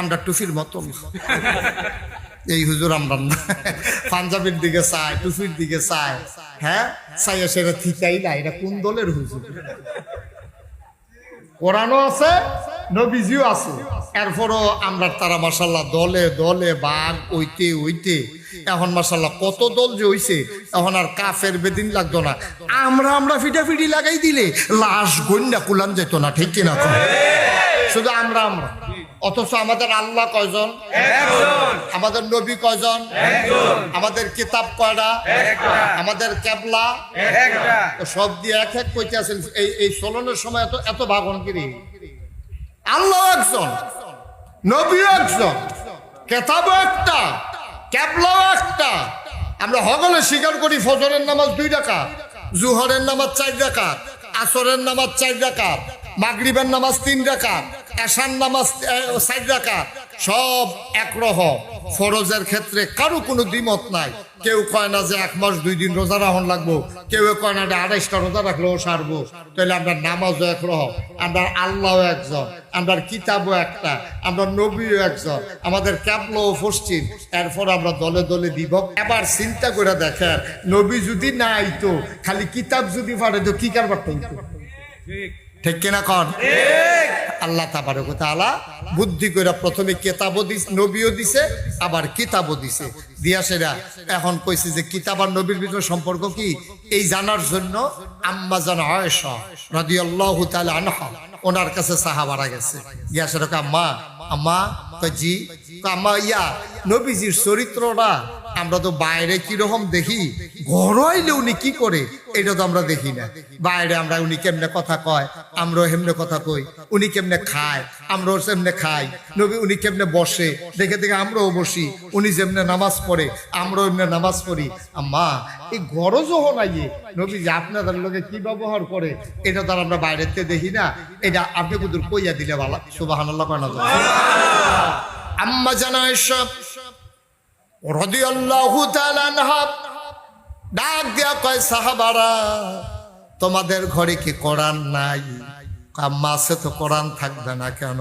আমরা টুফির মতন। এই হুজুর আমরা পাঞ্জাবির দিকে চাই টুফির দিকে চাই হ্যাঁ? চাইয়া সেটা থিকাই না, এটা কোন দলের হুজুর? কোরআনও আছে, নবীজিও আছে। এরপরও আমরা তারা মাসাল্লাহ দলে দলে বাঘ ওইতে ওইতে। এখন মাসাল্লাহ কত দল যে হইছে, এখন আর কাফের বেদিন লাগতো না। আমরা আমরা ফিটাফিটি লাগাই দিলে লাশ গন্যা কুলান যেত না, ঠিক কন? শুধু আমরা আমরা। অথচ আমাদের আল্লাহ কয়জন? আমাদের নবী কয়জন? আমাদের কিতাব কয়টা? আমাদের ক্যাবলা? সব দিয়ে এক এক কইতে আছেন এই এই চলনের সময় এত এত ভাগন কিরি? আল্লাহ একজন নবীও একজন কেতাবও একটা ক্যাবলাও একটা। আমরা হগলে স্বীকার করি ফজরের নামাজ দুই টাকা জুহরের নামাজ চার টাকা আসরের নামাজ চার টাকা মাগরিবের নামাজ তিন টাকা সব একরকম ফরজের ক্ষেত্রে কারও কোনো দ্বিমত নাই। কেউ কয় না যে এক মাস, দুই দিন রোজা রাখুন লাগবো। কেউ কয় না আড়াইশটা রোজা রাখলেও সারবো। তাহলে আমরা নামাজও একরকম আমরা আল্লাহও একজন, আমরা কিতাবও একটা, আমরা নবীও একজন। আমাদের ক্যাবলাও পশ্চিম এরপর আমরা দলে দলে দিব। এবার চিন্তা করে দেখেন, নবী যদি না আইতো, খালি কিতাব যদি পারে তো কি কারবার পাইতো ঠিক কিনা কন? আল্লাহ তাবারক তাআলা বুদ্ধি করে প্রথমে কেতাবও দিস নবীও দিছে আবার কিতাবও দিছে। দিয়া সেরা এখন কইছে যে কিতাব আর নবীর ভিতরে সম্পর্ক কি? এই জানার জন্য আম্মা জান আয়েশা রাদিয়াল্লাহু তাআলা আনহা ওনার কাছে সাহাবারা গেছে। গিয়া সেরা কয়, আম্মা আম্মা জি। আম্মা ইয়া নবীজির চরিত্রটা আমরা তো বাইরে কীরকম দেখি? ঘর হইলে উনি কি করে? এটা তো আমরা দেখি না। বাইরে আমরা উনি কেমনে কথা কয়? আমরাও হেমনে কথা কই, উনি কেমনে খায়, আমরাও সেমনে খাই, নবী উনি কেমনে বসে, দেখে দেখে আমরাও বসি, উনি যেমনে নামাজ পড়ে, আমরাও এমনি নামাজ পড়ি। আম্মা, এই ঘরও যখন আইয়ে নবী যে আপনাদের লোকে কি ব্যবহার করে, এটা তো আর আমরা বাইরেতে দেখি না। এটা আপনি কুদুর কইয়া দিলে ভালো। সুবাহ আম্মা জানা এসব তাআলা আনহা, ডাক দিয়া কয়, সাহাবারা তোমাদের ঘরে কি কোরআন নাই? আছে তো কোরআন থাকবে না কেন?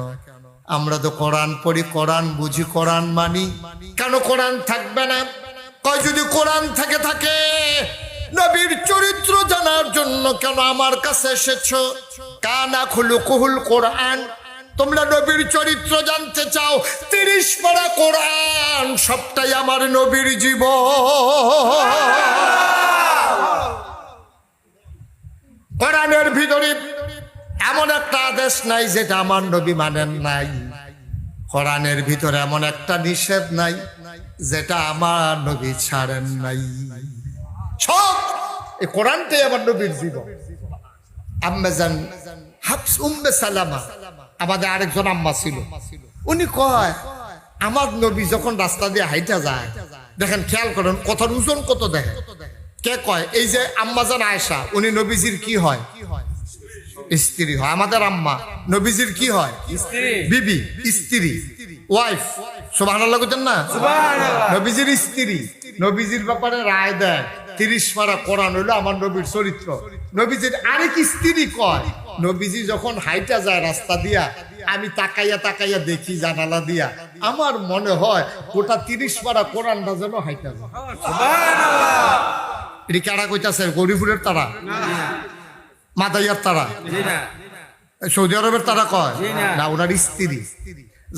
আমরা তো কোরআন পড়ি, কোরআন বুঝি, কোরআন মানি। কেন কোরআন থাকবে না? কয়, যদি কোরআন থেকে থাকে, নবীর চরিত্র জানার জন্য কেন আমার কাছে এসেছ? কানা খুলু কুহুল কোরআন। তোমরা নবীর চরিত্র জানতে চাও, তিরিশ পারা কোরআন, সবটাই আমার নবীর জীব কোরআনের ভিতরে এমন একটা আদেশ নাই যেটা আমার নবী মানেন নাই। কোরআনের ভিতরে এমন একটা নিষেধ নাই যেটা আমার নবী ছাড়েন নাই। সব এই কোরআনটাই আমার নবীর জীবন। আম্মাজান হাফস উম্মে সালামা, আমাদের আরেকজন আম্মা ছিল। উনি কয়, আমার নবী যখন রাস্তা দিয়ে হাইটা যায়, দেখেন খেয়াল করেন, কথার ওজন কত দেখেন? কে কয়? এই যে আম্মাজান আয়েশা উনি নবীজির কি হয়? স্ত্রী হয়। আমাদের আম্মা নবীজির কি হয়? বিবি স্ত্রী। ওয়াইফ। সুবহানাল্লাহ করছেন না? নবীজির স্ত্রী। নবীজির ব্যাপারে রায় দেয়। তিরিশ পারা কোরআন হইল আমার নবীর চরিত্র। নবীজির আরেক স্ত্রী কয় নবীজি যখন হাইটা যায় রাস্তা দিয়া আমি তাকাইয়া তাকাইয়া দেখি জানালা দিয়া। আমার মনে হয় গোটা তিরিশ পারা কোরআনটা যেন হাইটা যায়। এটি কারা কইতাছে? গরিপুরের তারা? মাদাইয়ার তারা? সৌদি আরবের তারা কয়? না। ওনার স্ত্রী।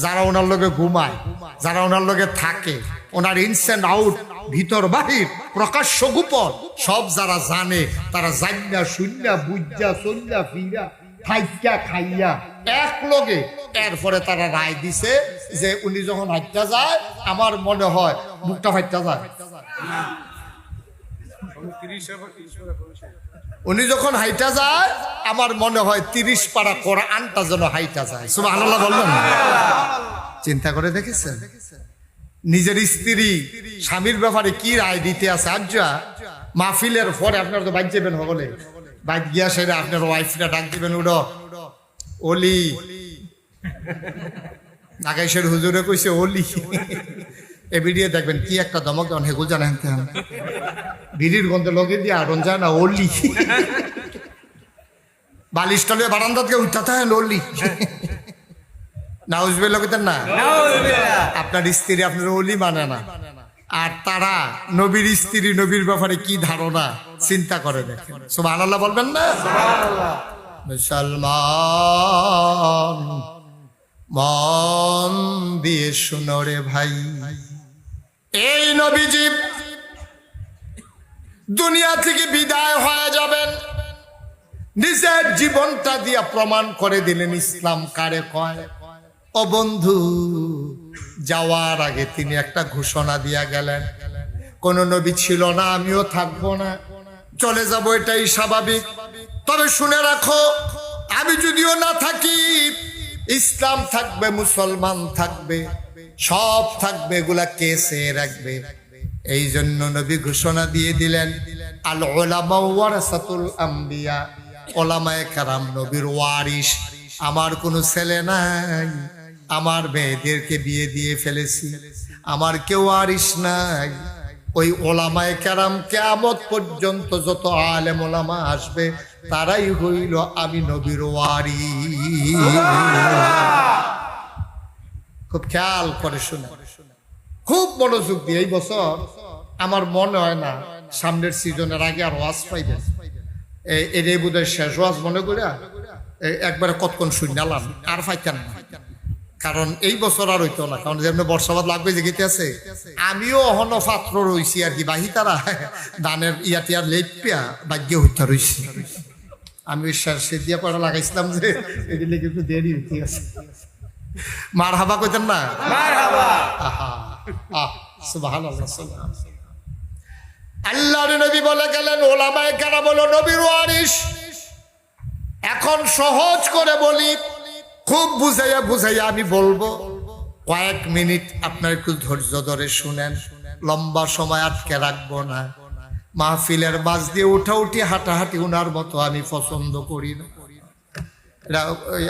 যারা ওনার লগে ঘুমায় যারা ওনার লগে থাকে ওনার ইনসেন্ড আউট ভিতর বাহির প্রকাশ্য গোপন সব যারা জানে তারা জান্না শূন্য বুঝা সন্ধ্যা ফিরা খাইয়া খাইয়া এক লগে এরপরে তারা রায় দিছে যে উনি যখন হাইটা যায় আমার মনে হয় মুখটা ফাইটা যায়। উনি যখন হাইটা যায়, আমার মনে হয় তিরিশ পারা কোরআনটা যেন হাইটা যায়। সুবাহ আল্লাহ বলবেন না? চিন্তা করে দেখেছেন? নিজের স্ত্রী, স্বামীর ব্যাপারে কি রায় দিতে আছে? আজ্জা মাহফিলের পরে আপনার তো বাইক যাবেন হলে বাইক গিয়া সেরে আপনার ওয়াইফটা ডাক দিবেন উড়ো ওলি। নাগাইশের হুজুরে কইছে, ওলি। এ ভিডিও দেখবেন কি একটা দমক দেন হেগুল জানেন বিড়ির গন্ধে লগে দিয়ে আরন যায় না ওলি। বালিশটা লয়ে বারান্দাত উঠাতে হয় ওলি। না। আপনার স্ত্রী আপনার অলি মানে না। আর তারা নবীর স্ত্রী নবীর ব্যাপারে কি ধারণা চিন্তা করে দেখেন। সুবহান আল্লাহ বলবেন না? মুসলমান মন দিয়ে শুনো রে ভাই। এই নবীজি, দুনিয়া থেকে বিদায় হয়ে যাবেন। নিজের জীবনটা দিয়া প্রমাণ করে দিলেন ইসলাম কারে কয়? ও বন্ধু, যাওয়ার আগে তিনি একটা ঘোষণা দিয়া গেলেন। কোন নবী ছিল না, আমিও থাকব না। চলে যাব, এটাই স্বাভাবিক। তবে শুনে রাখো, আমি যদিও না থাকি, ইসলাম থাকবে, মুসলমান থাকবে। সব থাকবে, এগুলা কেসে রাখবে? এই জন্য নবী ঘোষণা দিয়ে দিলেন, আল ওলামায়ে কারাম নবীর ওয়ারিস আমার কোনো ছেলে নাই, আমার মেয়েদেরকে বিয়ে দিয়ে ফেলেছি, আমার কেউ ওয়ারিস নাই। ওই ওলামায়ে কারাম কেয়ামত পর্যন্ত যত আলেম ওলামা আসবে, তারাই হইল আমি নবীর ওয়ারি খুব খেয়াল করে শুনে। খুব মনোযোগ দিয়ে এই বছর আমার মনে হয় না সামনের সিজনের আগে আর ওয়াজ পাইবেন এ- এটাই বোধ হয় শেষ ওয়াজ মনে করে একবারে কতক্ষণ শুনালাম আর পাইতেন না। কারণ এই বছর আর হইতো না, কারণ যেমন বর্ষাবাদ লাগবে যে গীতে আছে, আমিও অহন পাত্র রইছি আর কি, বাহি তারা ধানের ইয়াতে আর লেপিয়া বাগ্য হইতে রইছি। আমি সে দিয়া পড়া লাগাইছিলাম যে এগুলি কিন্তু দেরি হইতে আছে। মার হাবা কইতেন না? মারহাবা। আল্লাহর নবী বলে গেলেন ওলামায়ে কেরাম বলো নবীর ওয়ারিস এখন সহজ করে বলি খুব বুঝাইয়া বুঝাইয়া আমি বলব কয়েক মিনিট আপনার একটু ধৈর্য ধরে শুনেন লম্বা সময় আটকে রাখব না। মাহফিলের বাজ দিয়ে উঠা উঠি হাঁটাহাঁটি উনার মতো আমি পছন্দ করি না। এটা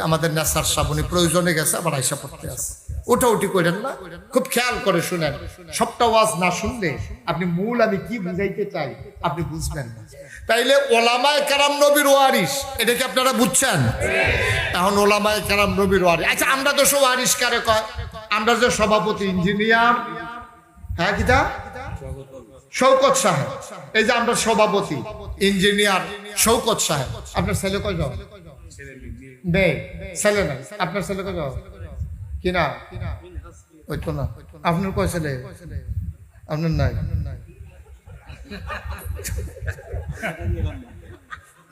আমাদের নেশার সাবনি প্রয়োজনে গেছে, আবার আইসা পড়তে আছে। ওটা উঠি করেন না, খুব খেয়াল করে শুনেন। সবটা ওয়াজ না শুনলে আপনি মূল আমি কি বুঝাইতে চাই, আপনি বুঝবেন না। তাইলে ওলামায় কারাম নবীর ওয়ারিস এটা কি আপনারা বুঝছেন? এখন ওলামায় কারাম নবীর ওয়ারিস আচ্ছা আমরা তো সব ওয়ারিস কারে কয়? আমরা যে সভাপতি ইঞ্জিনিয়ার হ্যাঁ কিতা শৌকত সাহেব। এই যে আমরা সভাপতি, ইঞ্জিনিয়ার শৌকত সাহেব। আপনার ছেলে কয় আপনার ছেলে জন কি ওই তো না। আপনার কয় ছেলে? আপনার নাই।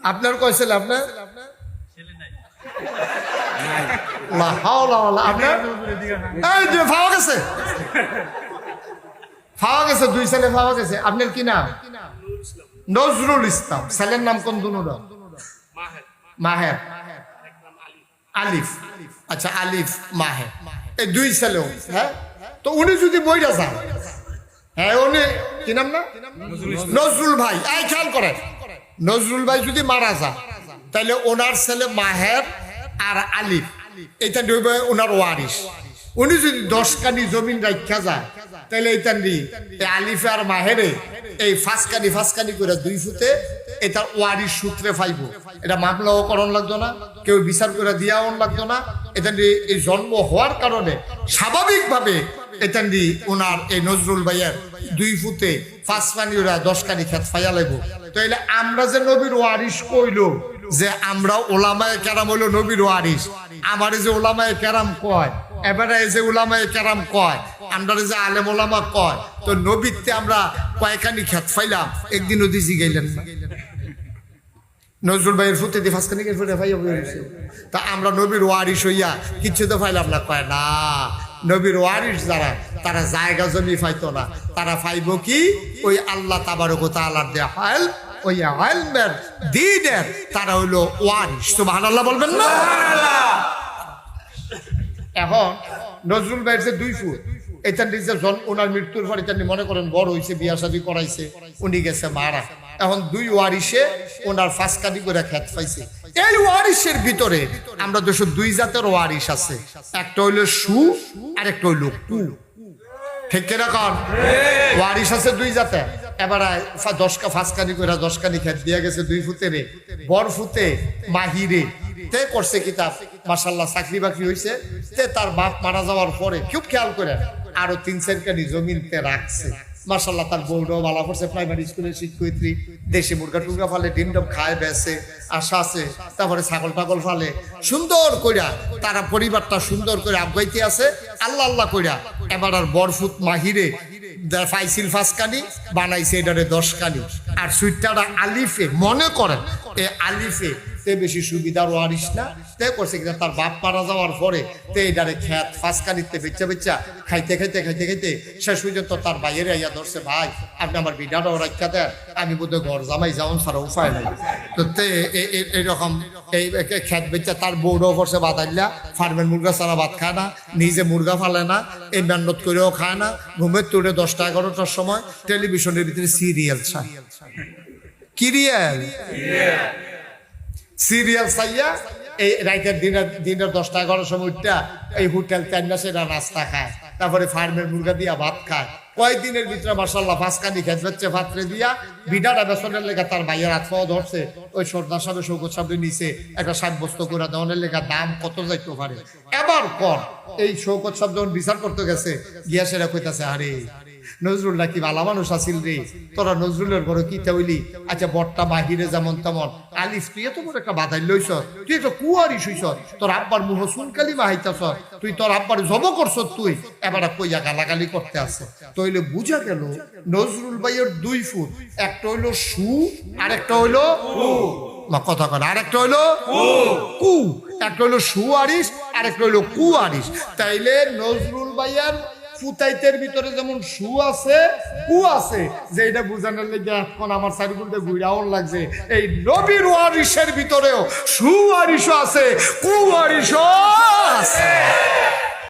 আপনার কয় ছেলে আপনার? দুই আপনার কি নাম? নজরুল ইসলাম। ছেলের নাম কোন দুনুরা? মাহের। আলিফ। আচ্ছা আলিফ মাহে। এই দুই ছেলেও হ্যাঁ? তো উনি যদি বইটা যান হ্যাঁ উনি কি নাম না? নজরুল ভাই। এই খেয়াল করেন। নজরুল ভাই যদি মারা যান তাহলে ওনার ছেলে মাহের আর আলিফ। এটা ওনার ওয়ারিস উনি যদি দশ কানি জমিন রাখা যায় তাহলে এটা নি। এই আলিফে আর মাহেরে এই ফাঁসকানি ফাঁসকানি করে দুই ফুটে এটা ওয়ারিস সূত্রে এটা মামলাও লাগতো না। কেউ বিচার করে দিয়াও লাগতো না। এটা এই জন্ম হওয়ার কারণে স্বাভাবিকভাবে এটা ওনার এই নজরুল ভাইয়ের দুই ফুটে পাঁচ পানি ওরা দশ কানি খেত ফাইয়া লাগবো তাইলে আমরা যে নবীর ওয়ারিস কইলো, যে আমরা ওলামায় কেরাম হইল নবীর ওয়ারিস আমারে যে ওলামায় কেরাম কয়, এবারে যে ওলামায় কেরাম কয় আমরা যে আলেম ওলামা কয় তো নবীতে আমরা কয়খানি খেত ফাইলাম একদিন ওদি জিগাইলেন নজরুল ভাইয়ের ফুটে দিয়ে ফাঁসখানি ফুটে ভাইয়া বলেছে তা আমরা নবীর ওয়ারিস হইয়া কিচ্ছু তো ফাইলাম না কয় না নবীর ওয়ারিস যারা তারা জায়গা জমি পাইতো না। তারা পাইব কি? ওই আল্লাহ তাবারক তাআলার দেয়া হাল ওই আলমের দিনের তারা হইল ওয়ারিস সুবহানাল্লাহ বলবেন না? এখন নজরুল ভাইয়ের যে দুই ফুট এটা জন ওনার মৃত্যুর পর এটা মনে করেন বড় হয়েছে বিয়া করাইছে, উনি গেছে মারা। এখন দুই ওয়ারিসে ওনার ফাঁসকানি করে খ্যাত পাইছে। এই ওয়ারিসের ভিতরে আমরা দুই জাতের ওয়ারিস আছে। একটা সু আর একটা কু। ঠিক ওয়ারিস আছে দুই জাতে। এবার দশকা ফাঁসকানি করে দশকানি খেত দিয়া গেছে দুই ফুতে রে। বর ফুতে, মাহিরে। তে করছে কিতাব। মাসাল্লাহ চাকরি বাকরি হয়েছে তে তার বাপ মারা যাওয়ার পরে, খুব খেয়াল করে আরও তিন চারখানি জমিনতে রাখছে। তার করছে প্রাইমারি স্কুলের শিক্ষয়িত্রী। দেশি মুরগা ফালে খায় আশা আছে, তারপরে ছাগল টাগল ফালে। সুন্দর কইরা তারা পরিবারটা সুন্দর করে আছে, আল্লাহ আল্লাহ কইরা। এবার আর বরফুত মাহিরে ফাইসিল ফাঁসকানি, বানাইছে এটারে দশকানি। আর সুইটারা আলিফে, মনে করেন, এ আলিফে তে বেশি সুবিধার ওয়ারিস না। তে করছে কিনা তার বাপ মারা যাওয়ার পরে তে এটারে খ্যাত ফাঁসকানিতে বেচা বেচা খাইতে খাইতে খাইতে খাইতে শেষ পর্যন্ত তার বাইরে আইয়া ধরছে ভাই আপনি আমার বিডাটাও রাখা দেন আমি বোধহয় ঘর জামাই যাওন ছাড়া উপায় নাই। তো তে এ- এ- এই খ্যাত বেচা তার বউরাও করছে বাদাইলা ফার্মের মুরগা ছাড়া ভাত খায় না নিজে মুরগা ফালে না এই মেহনত করেও খায় না ঘুমের তুলে দশটা এগারোটার সময় টেলিভিশনের ভিতরে সিরিয়াল চায় কিরিয়াল সিরিয়াল চাইয়া এই রাইতের দিনের দিনের দশটা সময় উঠটা এই হোটেল সেটা খায়। তারপরে ফার্মের মুরগা দিয়া ভাত খায়। কয়েকদিনের ভিতরে ফাঁসকানি খেত ভাতরে দিয়া বিডাটা বেসনের লেগে তার ভাইয়ের হাত পাওয়া ধরছে। ওই সর্দার সাহেব সৌকত সাহেবের নিচে একটা সাব্যস্ত করে দেওয়ানের লেগে দাম কত যাইতে পারে? এবার পর এই শৌকত সাহেব যখন বিচার করতে গেছে, গিয়া সেরা কইতাছে, আরে নজরুল নাকি ভালো মানুষ আসিল রে? তোরা নজরুলের ঘরে কি হইলি আচ্ছা বটটা বাহিরে যেমন তেমন। আলিফ, তুই এত বড় একটা বাধাই লইছ। তুই একটা কুয়ারি শুইছ। তোর আব্বার মুহ সুনকালি মাহাইতাছ। তুই তোর আব্বার জব করছ তুই। এবার কইয়া গালাগালি করতে আছে। তইলে বুঝা গেল, নজরুল ভাইয়ের দুই ফুট একটা হইল সু আর একটা হইল কথা কর আরেকটা হইল কু। একটা হইল সু আরিস, আরেকটা হইল কু আরিস। তাইলে নজরুল ভাইয়ার ফুতাইতের ভিতরে যেমন সু আছে, কু আছে, যে এটা বুঝানোর লেগে এখন আমার চারিগুলতে ঘুরাও লাগছে। এই নবীর ওয়ারিসের ভিতরেও সু ওয়ারিসও আছে, কু ওয়ারিসও আছে।